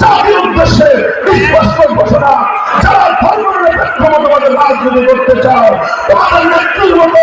জাতির উদ্দেশ্যে স্পষ্ট ঘোষণা যারা ধর্মনিরপেক্ষ মতবাদের রাজনীতি করতে চাও তোমাদের নেত্রীর মতো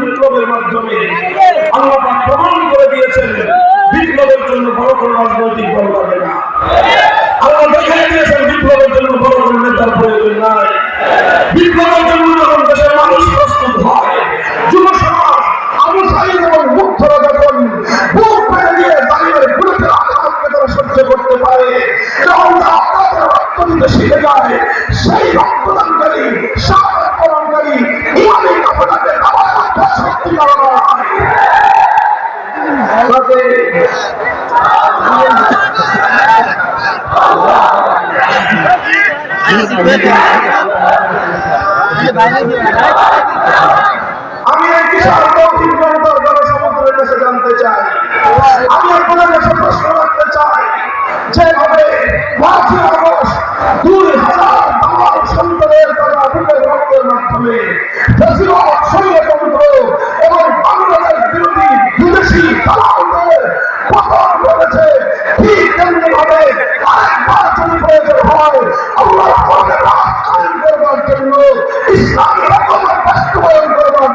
দিয়েছেন বিপ্লবের জন্য, বড় কোনো নেতার প্রয়োজন নাই। বিপ্লবের জন্য যখন দেশের মানুষ প্রস্তুত হয়, যুব সমাজ, আবু সাইদ এবং মুগ্ধরা যখন বুক পেরে দিয়ে দাঁড়িয়ে গুলিতে আঘাতকে সহ্য করতে পারে, যখন তারা অপরাধের রক্ত শিখে যায়, সেই রক্তদানকারী সাহায্য ইমানি কাপড়াকে আবার শক্তি কারণ হয় আমি এই বিশাল দক্ষিণ জনতার জনসমুদ্রের কাছে জানতে চাই। আমি আপনাদের কাছে প্রশ্ন রাখতে চাই, যেভাবে পাঁচই আগস্ট দুই হাজার এবং বাংলাদেশ বিরোধী বিদেশি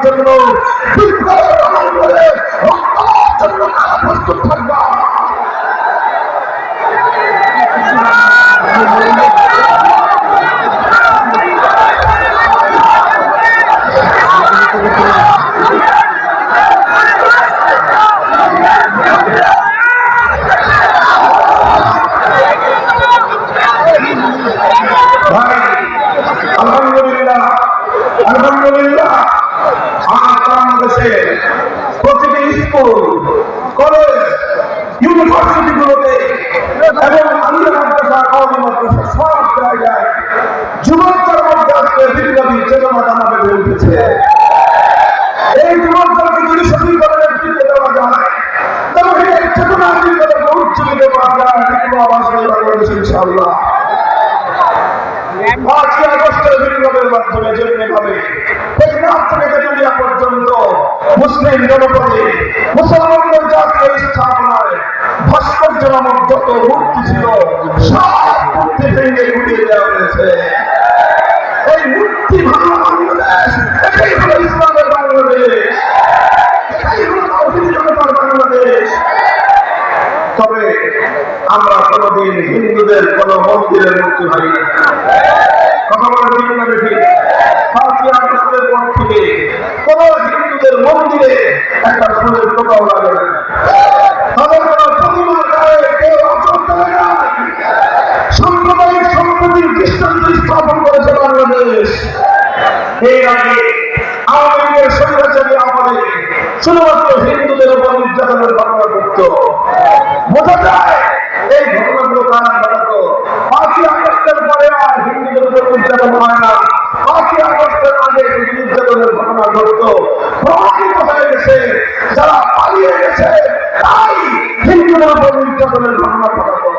জন্য প্রস্তুত থাকবা? স্কুল কলেজ ইউনিভার্সিটি গুলোতে এবং আলিয়া মাদ্রাসা কওমি মাদ্রাসা সব জায়গায় যুবকদের মধ্যে আজকে বিপ্লবী চেতনা জানাবে উঠেছে। এই যুবকদেরকে যদি সঠিকভাবে নেতৃত্ব দেওয়া যায় তবে এই চেতনা দিকে করা যায় বিপ্লব আসবে বাংলাদেশ, ইনশাআল্লাহ। পাঁচই আগস্টের বিপ্লবের মাধ্যমে যেমনি ভাবে টেকনাফ থেকে তেতুলিয়া পর্যন্ত মুসলিম জনপদে মুসলমানদের জাতীয় স্থাপনায় ভাস্কর্য নামক যত মূর্তি ছিল, সব মূর্তি ভেঙে গুটিয়ে দেওয়া হয়েছে। এই মূর্তি ভাঙা বাংলাদেশ, এটাই হলো ইসলামের বাংলাদেশ। এটাই হলো জনতার বাংলাদেশ। তবে আমরা কোনোদিন হিন্দুদের কোন মন্দিরের মূর্তি ভাঙি না। কথা বলে ঠিক না হিন্দুদের মন্দিরে একটা ফুলের টোকাও লাগে করেছে বাংলাদেশ। এই আগে আওয়ামী লীগের স্বৈরাচারী আমলে শুধুমাত্র হিন্দুদের উপর নির্যাতনের ঘটনা ঘটত। বোঝা যায় এই ঘটনাগুলো কারা ঘটাতো পাঁচই আগস্টের পরে আর হিন্দুদের উপর নির্যাতন হয় না পাঁচই আগস্টের আগে কিছু নির্যাতনের ঘটনা ঘটত। প্রমাণিত হয়ে গেছে? যারা পালিয়ে গেছে, তাই হিন্দুদের নির্যাতনের ঘটনা ঘটাতো।